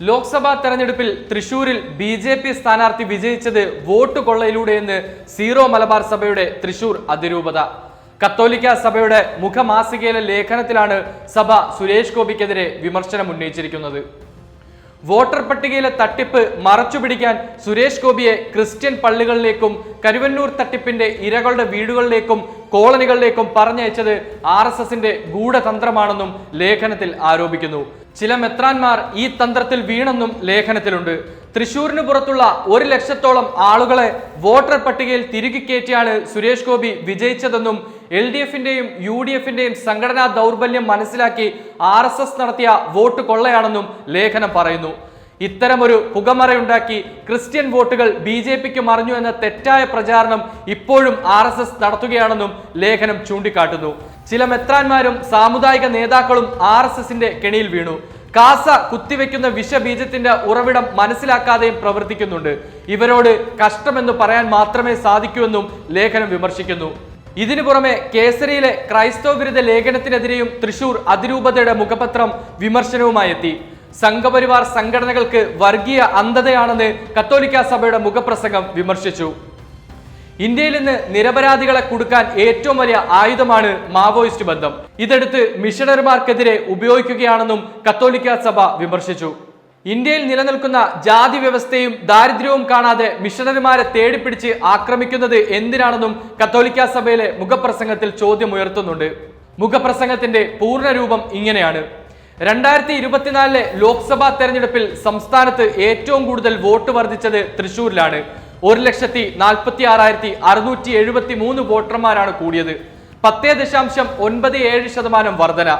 ലോക്സഭാ തെരഞ്ഞെടുപ്പിൽ തൃശൂരിൽ B J P സ്ഥാനാർത്ഥി വിജയിച്ചത് വോട്ട് കൊള്ളയിലൂടെയെന്ന് സീറോ മലബാർ സഭയുടെ തൃശൂർ അതിരൂപത. കത്തോലിക്ക സഭയുടെ മുഖമാസികയിലെ ലേഖനത്തിലാണ് സഭ സുരേഷ് ഗോപിക്കെതിരെ വിമർശനം ഉന്നയിച്ചിരിക്കുന്നത്. വോട്ടർ പട്ടികയിലെ തട്ടിപ്പ് മറച്ചുപിടിക്കാൻ സുരേഷ് ഗോപിയെ ക്രിസ്ത്യൻ പള്ളികളിലേക്കും കരുവന്നൂർ തട്ടിപ്പിന്റെ ഇരകളുടെ വീടുകളിലേക്കും കോളനികളിലേക്കും പറഞ്ഞയച്ചത് ആർ എസ് എസിന്റെ ഗൂഢതന്ത്രമാണെന്നും ലേഖനത്തിൽ ആരോപിക്കുന്നു. ചില മെത്രാന്മാർ ഈ തന്ത്രത്തിൽ വീണെന്നും ലേഖനത്തിലുണ്ട്. തൃശൂരിന് പുറത്തുള്ള ഒരു ലക്ഷത്തോളം ആളുകളെ വോട്ടർ പട്ടികയിൽ തിരികെ കയറ്റിയാണ് സുരേഷ് ഗോപി വിജയിച്ചതെന്നും എൽ ഡി എഫിന്റെയും യു ഡി എഫിന്റെയും സംഘടനാ ദൗർബല്യം മനസ്സിലാക്കി ആർ എസ് എസ് നടത്തിയ വോട്ട് കൊള്ളയാണെന്നും ലേഖനം പറയുന്നു. ഇത്തരമൊരു പുകമറയുണ്ടാക്കി ക്രിസ്ത്യൻ വോട്ടുകൾ ബി ജെ പിക്ക് മറിഞ്ഞു എന്ന തെറ്റായ പ്രചാരണം ഇപ്പോഴും ആർ എസ് എസ് നടത്തുകയാണെന്നും ലേഖനം ചൂണ്ടിക്കാട്ടുന്നു. ചില മെത്രാന്മാരും സാമുദായിക നേതാക്കളും ആർ എസ് എസിന്റെ കെണിയിൽ വീണു. കാസ കുത്തിവെക്കുന്ന വിഷബീജത്തിന്റെ ഉറവിടം മനസ്സിലാക്കാതെയും പ്രവർത്തിക്കുന്നുണ്ട്. ഇവരോട് കഷ്ടമെന്ന് പറയാൻ മാത്രമേ സാധിക്കൂവെന്നും ലേഖനം വിമർശിക്കുന്നു. ഇതിനു പുറമെ കേസരിയിലെ ക്രൈസ്തവ വിരുദ്ധ ലേഖനത്തിനെതിരെയും തൃശൂർ അതിരൂപതയുടെ മുഖപത്രം വിമർശനവുമായി എത്തി സംഘപരിവാർ സംഘടനകൾക്ക് വർഗീയ അന്ധതയാണെന്ന് കത്തോലിക്ക സഭയുടെ മുഖപ്രസംഗം വിമർശിച്ചു. ഇന്ത്യയിൽ നിന്ന് നിരപരാധികളെ കൊടുക്കാൻ ഏറ്റവും വലിയ ആയുധമാണ് മാവോയിസ്റ്റ് ബന്ധം. ഇതെടുത്ത് മിഷണറിമാർക്കെതിരെ ഉപയോഗിക്കുകയാണെന്നും കത്തോലിക്ക സഭ വിമർശിച്ചു. ഇന്ത്യയിൽ നിലനിൽക്കുന്ന ജാതി വ്യവസ്ഥയും ദാരിദ്ര്യവും കാണാതെ മിഷണറിമാരെ തേടിപ്പിടിച്ച് ആക്രമിക്കുന്നത് എന്തിനാണെന്നും കത്തോലിക്ക സഭയിലെ മുഖപ്രസംഗത്തിൽ ചോദ്യമുയർത്തുന്നുണ്ട്. മുഖപ്രസംഗത്തിന്റെ പൂർണരൂപം ഇങ്ങനെയാണ്. രണ്ടായിരത്തി ഇരുപത്തിനാലിലെ ലോക്സഭാ തെരഞ്ഞെടുപ്പിൽ സംസ്ഥാനത്ത് ഏറ്റവും കൂടുതൽ വോട്ട് വർദ്ധിച്ചത് തൃശൂരിലാണ്. ഒരു ലക്ഷത്തി നാൽപ്പത്തി ആറായിരത്തി അറുന്നൂറ്റി എഴുപത്തി മൂന്ന് വോട്ടർമാരാണ് കൂടിയത്. പത്തേ ദശാംശം ഒൻപത് ഏഴ് ശതമാനം വർധന.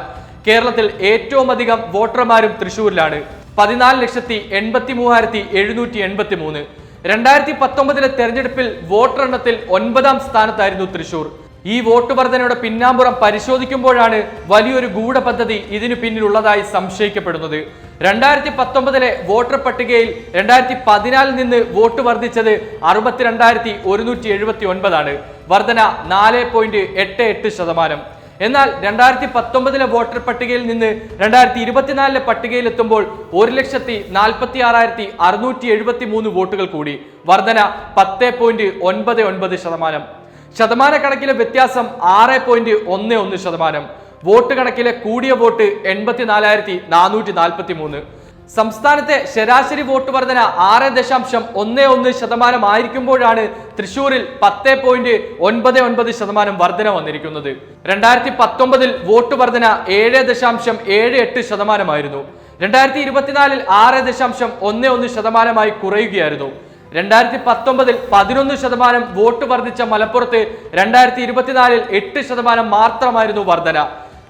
കേരളത്തിൽ ഏറ്റവും അധികം വോട്ടർമാരും തൃശൂരിലാണ്. പതിനാല് ലക്ഷത്തി എൺപത്തി മൂവായിരത്തി എഴുന്നൂറ്റി എൺപത്തി മൂന്ന് രണ്ടായിരത്തി പത്തൊമ്പതിലെ തെരഞ്ഞെടുപ്പിൽ വോട്ടർ എണ്ണത്തിൽ ഒൻപതാം സ്ഥാനത്തായിരുന്നു തൃശൂർ. ഈ വോട്ട് വർധനയുടെ പിന്നാമ്പുറം പരിശോധിക്കുമ്പോഴാണ് വലിയൊരു ഗൂഢപദ്ധതി ഇതിനു പിന്നിലുള്ളതായി സംശയിക്കപ്പെടുന്നത്. രണ്ടായിരത്തി പത്തൊമ്പതിലെ വോട്ടർ പട്ടികയിൽ രണ്ടായിരത്തി പതിനാലിൽ നിന്ന് വോട്ട് വർദ്ധിച്ചത് അറുപത്തിരണ്ടായിരത്തി ഒരുന്നൂറ്റി എഴുപത്തി ഒൻപതാണ് വർധന നാല് പോയിന്റ് എട്ട് എട്ട് ശതമാനം. എന്നാൽ രണ്ടായിരത്തി പത്തൊമ്പതിലെ വോട്ടർ പട്ടികയിൽ നിന്ന് രണ്ടായിരത്തി ഇരുപത്തിനാലിലെ പട്ടികയിലെത്തുമ്പോൾ ഒരു ലക്ഷത്തി നാൽപ്പത്തി ആറായിരത്തി അറുന്നൂറ്റി എഴുപത്തി മൂന്ന് വോട്ടുകൾ കൂടി. വർധന പത്ത് പോയിന്റ് ഒൻപത് ഒൻപത് ശതമാനം. ശതമാനക്കണക്കിലെ വ്യത്യാസം ആറ് പോയിന്റ് ഒന്ന് ഒന്ന് ശതമാനം. വോട്ട് കണക്കിലെ കൂടിയ വോട്ട് എൺപത്തിനാലായിരത്തി നാനൂറ്റി നാൽപ്പത്തി മൂന്ന് സംസ്ഥാനത്തെ ശരാശരി വോട്ട് വർധന ആറ് ദശാംശം ഒന്ന് ഒന്ന് ശതമാനം ആയിരിക്കുമ്പോഴാണ് തൃശൂരിൽ പത്ത് പോയിന്റ് ഒൻപത് ഒൻപത് ശതമാനം വർധന വന്നിരിക്കുന്നത്. രണ്ടായിരത്തി പത്തൊമ്പതിൽ വോട്ട് വർധന ഏഴ് ദശാംശം ഏഴ് എട്ട് ശതമാനമായിരുന്നു. രണ്ടായിരത്തി ഇരുപത്തിനാലിൽ ആറ് ദശാംശം ഒന്ന് ഒന്ന് ശതമാനമായി കുറയുകയായിരുന്നു. രണ്ടായിരത്തി പത്തൊമ്പതിൽ പതിനൊന്ന് ശതമാനം വോട്ട് വർദ്ധിച്ച മലപ്പുറത്ത് രണ്ടായിരത്തി ഇരുപത്തിനാലിൽ എട്ട് ശതമാനം മാത്രമായിരുന്നു വർധന.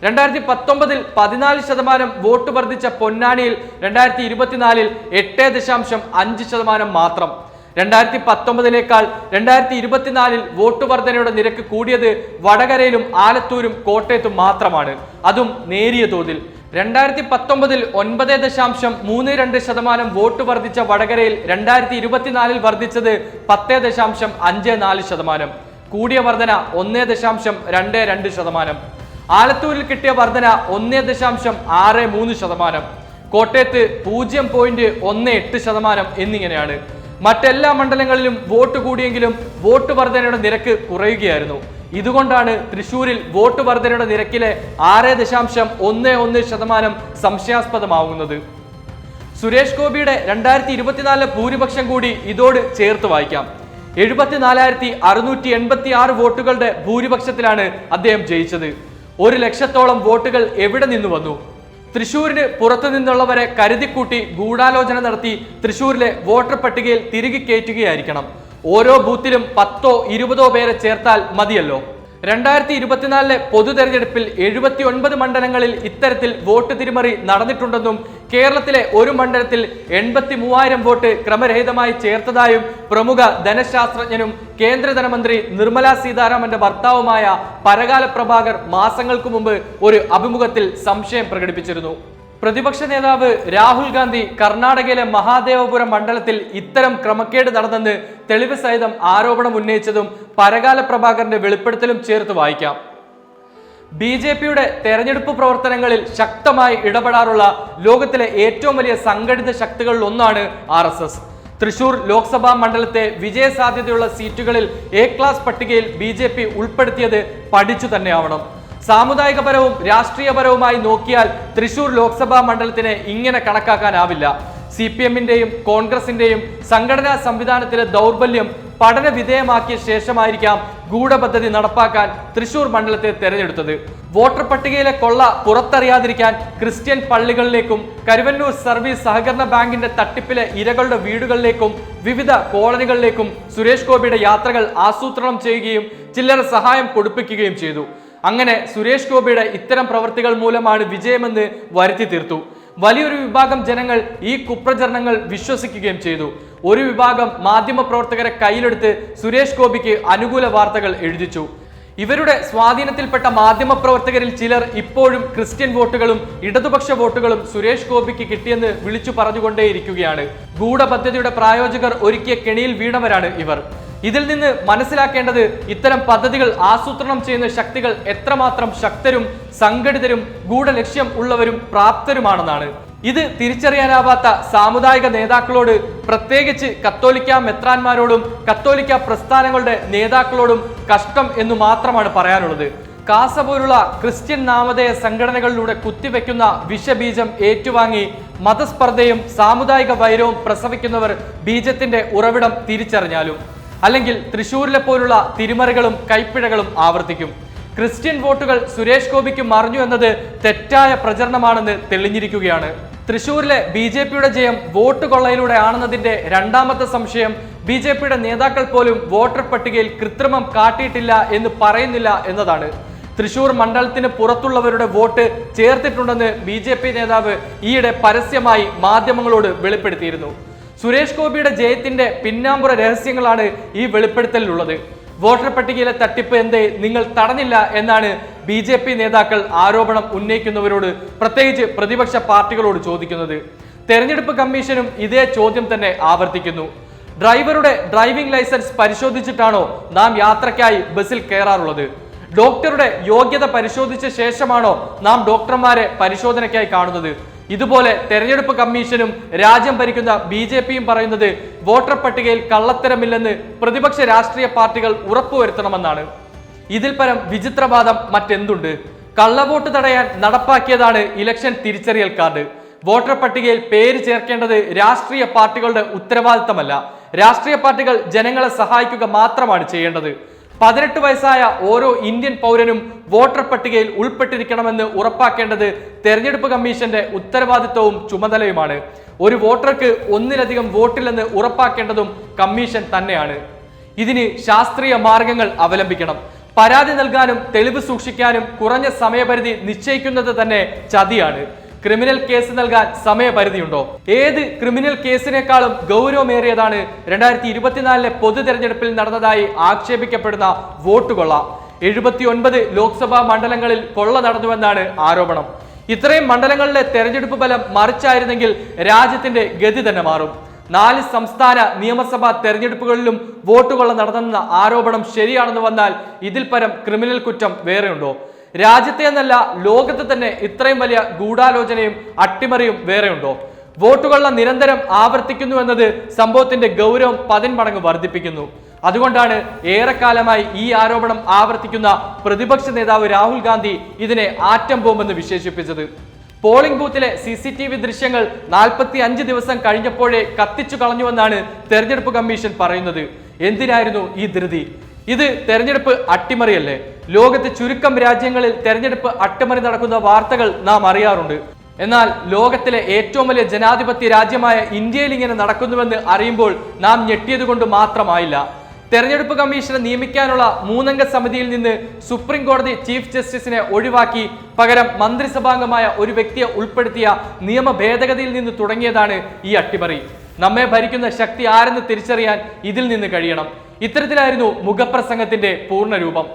രണ്ടായിരത്തി പത്തൊമ്പതിൽ പതിനാല് ശതമാനം വോട്ട് വർദ്ധിച്ച പൊന്നാനിയിൽ രണ്ടായിരത്തി ഇരുപത്തിനാലിൽ എട്ട് ദശാംശം അഞ്ച് ശതമാനം മാത്രം. രണ്ടായിരത്തി പത്തൊമ്പതിനേക്കാൾ രണ്ടായിരത്തി ഇരുപത്തിനാലിൽ വോട്ട് വർധനയുടെ നിരക്ക് കൂടിയത് വടകരയിലും ആലത്തൂരും കോട്ടയത്തും മാത്രമാണ്. അതും നേരിയ തോതിൽ. രണ്ടായിരത്തി പത്തൊമ്പതിൽ ഒൻപത് ദശാംശം മൂന്ന് രണ്ട് ശതമാനം വോട്ട് വർദ്ധിച്ച വടകരയിൽ രണ്ടായിരത്തി ഇരുപത്തിനാലിൽ വർദ്ധിച്ചത് പത്ത് ദശാംശം അഞ്ച് നാല് ശതമാനം. കൂടിയ വർധന ഒന്ന് ദശാംശം രണ്ട് രണ്ട് ശതമാനം. ആലത്തൂരിൽ കിട്ടിയ വർധന ഒന്നേ ദശാംശം ആറ് മൂന്ന് ശതമാനം. കോട്ടയത്ത് പൂജ്യം പോയിന്റ് ഒന്ന് എട്ട് ശതമാനം എന്നിങ്ങനെയാണ്. മറ്റെല്ലാ മണ്ഡലങ്ങളിലും വോട്ട് കൂടിയെങ്കിലും വോട്ട് വർധനയുടെ നിരക്ക് കുറയുകയായിരുന്നു. ഇതുകൊണ്ടാണ് തൃശൂരിൽ വോട്ട് വർധനയുടെ നിരക്കിലെ ആറ് ദശാംശം ഒന്ന് ഒന്ന് ശതമാനം സംശയാസ്പദമാവുന്നത്. സുരേഷ് ഗോപിയുടെ രണ്ടായിരത്തി ഇരുപത്തിനാലിലെ ഭൂരിപക്ഷം കൂടി ഇതോട് ചേർത്ത് വായിക്കാം. എഴുപത്തിനാലായിരത്തി അറുന്നൂറ്റി എൺപത്തി ആറ് വോട്ടുകളുടെ ഭൂരിപക്ഷത്തിലാണ് അദ്ദേഹം ജയിച്ചത്. ഒരു ലക്ഷത്തോളം വോട്ടുകൾ എവിടെ നിന്ന് വന്നു? തൃശൂരിന് പുറത്തു നിന്നുള്ളവരെ കരുതിക്കൂട്ടി ഗൂഢാലോചന നടത്തി തൃശൂരിലെ വോട്ടർ പട്ടികയിൽ തിരികെ കയറ്റുകയായിരിക്കണം. ഓരോ ബൂത്തിലും പത്തോ ഇരുപതോ പേരെ ചേർത്താൽ മതിയല്ലോ. രണ്ടായിരത്തി ഇരുപത്തിനാലിലെ പൊതു തെരഞ്ഞെടുപ്പിൽ എഴുപത്തി ഒൻപത് മണ്ഡലങ്ങളിൽ ഇത്തരത്തിൽ വോട്ട് തിരിമറി നടന്നിട്ടുണ്ടെന്നും കേരളത്തിലെ ഒരു മണ്ഡലത്തിൽ എൺപത്തി മൂവായിരം വോട്ട് ക്രമരഹിതമായി ചേർത്തതായും പ്രമുഖ ധനശാസ്ത്രജ്ഞനും കേന്ദ്ര ധനമന്ത്രി നിർമ്മല സീതാരാമന്റെ ഭർത്താവുമായ പരകാല പ്രഭാകർ മാസങ്ങൾക്ക് മുമ്പ് ഒരു അഭിമുഖത്തിൽ സംശയം പ്രകടിപ്പിച്ചിരുന്നു. പ്രതിപക്ഷ നേതാവ് രാഹുൽ ഗാന്ധി കർണാടകയിലെ മഹാദേവപുരം മണ്ഡലത്തിൽ ഇത്തരം ക്രമക്കേട് നടന്നെന്ന് തെളിവ് സഹിതം ആരോപണം ഉന്നയിച്ചതും പരകാല പ്രഭാകരന്റെ വെളിപ്പെടുത്തലും ചേർത്ത് വായിക്കാം. ബി ജെ പിയുടെ തെരഞ്ഞെടുപ്പ് പ്രവർത്തനങ്ങളിൽ ശക്തമായി ഇടപെടാറുള്ള ലോകത്തിലെ ഏറ്റവും വലിയ സംഘടിത ശക്തികളിൽ ഒന്നാണ് R S S. Thrissur Lok Sabha മണ്ഡലത്തെ വിജയസാധ്യതയുള്ള സീറ്റുകളിൽ എ ക്ലാസ് പട്ടികയിൽ ബി ജെ പി ഉൾപ്പെടുത്തിയത് പഠിച്ചു തന്നെയാവണം. സാമുദായികപരവും രാഷ്ട്രീയപരവുമായി നോക്കിയാൽ തൃശൂർ ലോക്സഭാ മണ്ഡലത്തിനെ ഇങ്ങനെ കണക്കാക്കാനാവില്ല. സി പി എമ്മിന്റെയും കോൺഗ്രസിന്റെയും സംഘടനാ സംവിധാനത്തിലെ ദൗർബല്യം പഠന വിധേയമാക്കിയ ശേഷമായിരിക്കാം ഗൂഢപദ്ധതി നടപ്പാക്കാൻ തൃശൂർ മണ്ഡലത്തെ തെരഞ്ഞെടുത്തത്. വോട്ടർ പട്ടികയിലെ കൊള്ള പുറത്തറിയാതിരിക്കാൻ ക്രിസ്ത്യൻ പള്ളികളിലേക്കും കരുവന്നൂർ സർവീസ് സഹകരണ ബാങ്കിന്റെ തട്ടിപ്പിലെ ഇരകളുടെ വീടുകളിലേക്കും വിവിധ കോളനികളിലേക്കും സുരേഷ് ഗോപിയുടെ യാത്രകൾ ആസൂത്രണം ചെയ്യുകയും ചില്ലറ സഹായം കൊടുപ്പിക്കുകയും ചെയ്തു. അങ്ങനെ സുരേഷ് ഗോപിയുടെ ഇത്തരം പ്രവൃത്തികൾ മൂലമാണ് വിജയമെന്ന് വരുത്തി തീർത്തു. വലിയൊരു വിഭാഗം ജനങ്ങൾ ഈ കുപ്രചരണങ്ങൾ വിശ്വസിക്കുകയും ചെയ്തു. ഒരു വിഭാഗം മാധ്യമപ്രവർത്തകരെ കയ്യിലെടുത്ത് സുരേഷ് ഗോപിക്ക് അനുകൂല വാർത്തകൾ എഴുതിച്ചു. ഇവരുടെ സ്വാധീനത്തിൽപ്പെട്ട മാധ്യമപ്രവർത്തകരിൽ ചിലർ ഇപ്പോഴും ക്രിസ്ത്യൻ വോട്ടുകളും ഇടതുപക്ഷ വോട്ടുകളും സുരേഷ് ഗോപിക്ക് കിട്ടിയെന്ന് വിളിച്ചു പറഞ്ഞുകൊണ്ടേയിരിക്കുകയാണ്. ഗൂഢപദ്ധതിയുടെ പ്രായോജകർ ഒരുക്കിയ കെണിയിൽ വീണവരാണ് ഇവർ. ഇതിൽ നിന്ന് മനസ്സിലാക്കേണ്ടത് ഇത്തരം പദ്ധതികൾ ആസൂത്രണം ചെയ്യുന്ന ശക്തികൾ എത്രമാത്രം ശക്തരും സംഘടിതരും ഗൂഢലക്ഷ്യം ഉള്ളവരും പ്രാപ്തരുമാണെന്നാണ്. ഇത് തിരിച്ചറിയാനാവാത്ത സാമുദായിക നേതാക്കളോട് പ്രത്യേകിച്ച് കത്തോലിക്ക മെത്രാന്മാരോടും കത്തോലിക്ക പ്രസ്ഥാനങ്ങളുടെ നേതാക്കളോടും കഷ്ടം എന്ന് മാത്രമാണ് പറയാനുള്ളത്. കാസ പോലുള്ള ക്രിസ്ത്യൻ നാമധേയ സംഘടനകളിലൂടെ കുത്തിവെക്കുന്ന വിഷബീജം ഏറ്റുവാങ്ങി മതസ്പർദ്ധയും സാമുദായിക വൈരവും പ്രസവിക്കുന്നവർ ബീജത്തിന്റെ ഉറവിടം തിരിച്ചറിഞ്ഞാലും. അല്ലെങ്കിൽ തൃശൂരിലെ പോലുള്ള തിരിമറികളും കൈപ്പിഴകളും ആവർത്തിക്കും. ക്രിസ്ത്യൻ വോട്ടുകൾ സുരേഷ് ഗോപിക്ക് മറിഞ്ഞു എന്നത് തെറ്റായ പ്രചരണമാണെന്ന് തെളിഞ്ഞിരിക്കുകയാണ്. തൃശൂരിലെ ബി ജെ പിയുടെ ജയം വോട്ട് കൊള്ളയിലൂടെ ആണെന്നതിന്റെ രണ്ടാമത്തെ സംശയം ബി ജെ പിയുടെ നേതാക്കൾ പോലും വോട്ടർ പട്ടികയിൽ കൃത്രിമം കാട്ടിയിട്ടില്ല എന്ന് പറയുന്നില്ല എന്നതാണ്. തൃശൂർ മണ്ഡലത്തിന് പുറത്തുള്ളവരുടെ വോട്ട് ചേർത്തിട്ടുണ്ടെന്ന് ബി നേതാവ് ഈയിടെ പരസ്യമായി മാധ്യമങ്ങളോട് വെളിപ്പെടുത്തിയിരുന്നു. സുരേഷ് ഗോപിയുടെ ജയത്തിന്റെ പിന്നാമ്പുറ രഹസ്യങ്ങളാണ് ഈ വെളിപ്പെടുത്തലിലുള്ളത്. വോട്ടർ പട്ടികയിലെ തട്ടിപ്പ് എന്തേ? നിങ്ങൾ തടഞ്ഞില്ല എന്നാണ് ബി ജെ പി നേതാക്കൾ ആരോപണം ഉന്നയിക്കുന്നവരോട് പ്രത്യേകിച്ച് പ്രതിപക്ഷ പാർട്ടികളോട് ചോദിക്കുന്നത്. തെരഞ്ഞെടുപ്പ് കമ്മീഷനും ഇതേ ചോദ്യം തന്നെ ആവർത്തിക്കുന്നു. ഡ്രൈവറുടെ ഡ്രൈവിംഗ് ലൈസൻസ് പരിശോധിച്ചിട്ടാണോ നാം യാത്രയ്ക്കായി ബസ്സിൽ കയറാറുള്ളത്? ഡോക്ടറുടെ യോഗ്യത പരിശോധിച്ച ശേഷമാണോ നാം ഡോക്ടർമാരെ പരിശോധനയ്ക്കായി കാണുന്നത്? ഇതുപോലെ തെരഞ്ഞെടുപ്പ് കമ്മീഷനും രാജ്യം ഭരിക്കുന്ന ബി ജെ പിയും പറയുന്നത് വോട്ടർ പട്ടികയിൽ കള്ളത്തരമില്ലെന്ന് പ്രതിപക്ഷ രാഷ്ട്രീയ പാർട്ടികൾ ഉറപ്പുവരുത്തണമെന്നാണ്. ഇതിൽ പരം വിചിത്രവാദം മറ്റെന്തുണ്ട്? കള്ളവോട്ട് തടയാൻ നടപ്പാക്കിയതാണ് ഇലക്ഷൻ തിരിച്ചറിയൽ കാർഡ്. വോട്ടർ പട്ടികയിൽ പേര് ചേർക്കേണ്ടത് രാഷ്ട്രീയ പാർട്ടികളുടെ ഉത്തരവാദിത്തമല്ല. രാഷ്ട്രീയ പാർട്ടികൾ ജനങ്ങളെ സഹായിക്കുക മാത്രമാണ് ചെയ്യേണ്ടത്. പതിനെട്ട് വയസ്സായ ഓരോ ഇന്ത്യൻ പൗരനും വോട്ടർ പട്ടികയിൽ ഉൾപ്പെട്ടിരിക്കണമെന്ന് ഉറപ്പാക്കേണ്ടത് തെരഞ്ഞെടുപ്പ് കമ്മീഷന്റെ ഉത്തരവാദിത്വവും ചുമതലയുമാണ്. ഒരു വോട്ടർക്ക് ഒന്നിലധികം വോട്ടില്ലെന്ന് ഉറപ്പാക്കേണ്ടതും കമ്മീഷൻ തന്നെയാണ്. ഇതിന് ശാസ്ത്രീയ മാർഗങ്ങൾ അവലംബിക്കണം. പരാതി നൽകാനും തെളിവ് സൂക്ഷിക്കാനും കുറഞ്ഞ സമയപരിധി നിശ്ചയിക്കുന്നത് തന്നെ ചതിയാണ്. ക്രിമിനൽ കേസ് നൽകാൻ സമയപരിധിയുണ്ടോ? ഏത് ക്രിമിനൽ കേസിനേക്കാളും ഗൗരവമേറിയതാണ് രണ്ടായിരത്തി ഇരുപത്തിനാലിലെ പൊതു തെരഞ്ഞെടുപ്പിൽ നടന്നതായി ആക്ഷേപിക്കപ്പെടുന്ന വോട്ട് കൊള്ള. എഴുപത്തിയൊൻപത് ലോക്സഭാ മണ്ഡലങ്ങളിൽ കൊള്ള നടന്നുവെന്നാണ് ആരോപണം. ഇത്രയും മണ്ഡലങ്ങളിലെ തെരഞ്ഞെടുപ്പ് ഫലം മറിച്ചായിരുന്നെങ്കിൽ രാജ്യത്തിന്റെ ഗതി തന്നെ മാറും. നാല് സംസ്ഥാന നിയമസഭാ തെരഞ്ഞെടുപ്പുകളിലും വോട്ടുകൊള്ള നടന്നെന്ന ആരോപണം ശരിയാണെന്ന് വന്നാൽ ഇതിൽ പരം ക്രിമിനൽ കുറ്റം വേറെയുണ്ടോ? രാജ്യത്തെ എന്നല്ല ലോകത്ത് തന്നെ ഇത്രയും വലിയ ഗൂഢാലോചനയും അട്ടിമറിയും വേറെയുണ്ടോ? വോട്ടുകളെ നിരന്തരം ആവർത്തിക്കുന്നു എന്നത് സംഭവത്തിന്റെ ഗൗരവം പതിന്മടങ്ങ് വർദ്ധിപ്പിക്കുന്നു. അതുകൊണ്ടാണ് ഏറെക്കാലമായി ഈ ആരോപണം ആവർത്തിക്കുന്ന പ്രതിപക്ഷ നേതാവ് രാഹുൽ ഗാന്ധി ഇതിനെ ആറ്റം ബോംബെന്ന് വിശേഷിപ്പിച്ചത്. പോളിംഗ് ബൂത്തിലെ സി സി ടി വി ദൃശ്യങ്ങൾ നാൽപ്പത്തി അഞ്ച് ദിവസം കഴിഞ്ഞപ്പോഴേ കത്തിച്ചു കളഞ്ഞുവെന്നാണ് തെരഞ്ഞെടുപ്പ് കമ്മീഷൻ പറയുന്നത്. എന്തിനായിരുന്നു ഈ ധൃതി? ഇത് തെരഞ്ഞെടുപ്പ് അട്ടിമറിയല്ലേ? ലോകത്തെ ചുരുക്കം രാജ്യങ്ങളിൽ തെരഞ്ഞെടുപ്പ് അട്ടിമറി നടക്കുന്ന വാർത്തകൾ നാം അറിയാറുണ്ട്. എന്നാൽ ലോകത്തിലെ ഏറ്റവും വലിയ ജനാധിപത്യ രാജ്യമായ ഇന്ത്യയിൽ ഇങ്ങനെ നടക്കുന്നുവെന്ന് അറിയുമ്പോൾ നാം ഞെട്ടിയതുകൊണ്ട് മാത്രമായില്ല. തെരഞ്ഞെടുപ്പ് കമ്മീഷനെ നിയമിക്കാനുള്ള മൂന്നംഗ സമിതിയിൽ നിന്ന് സുപ്രീം കോടതി ചീഫ് ജസ്റ്റിസിനെ ഒഴിവാക്കി പകരം മന്ത്രിസഭാംഗമായ ഒരു വ്യക്തിയെ ഉൾപ്പെടുത്തിയ നിയമ ഭേദഗതിയിൽ നിന്ന് തുടങ്ങിയതാണ് ഈ അട്ടിമറി. നമ്മെ ഭരിക്കുന്ന ശക്തി ആരെന്ന് തിരിച്ചറിയാൻ ഇതിൽ നിന്ന് കഴിയണം. ഇത്തരത്തിലായിരുന്നു മുഖപ്രസംഗത്തിന്റെ പൂർണരൂപം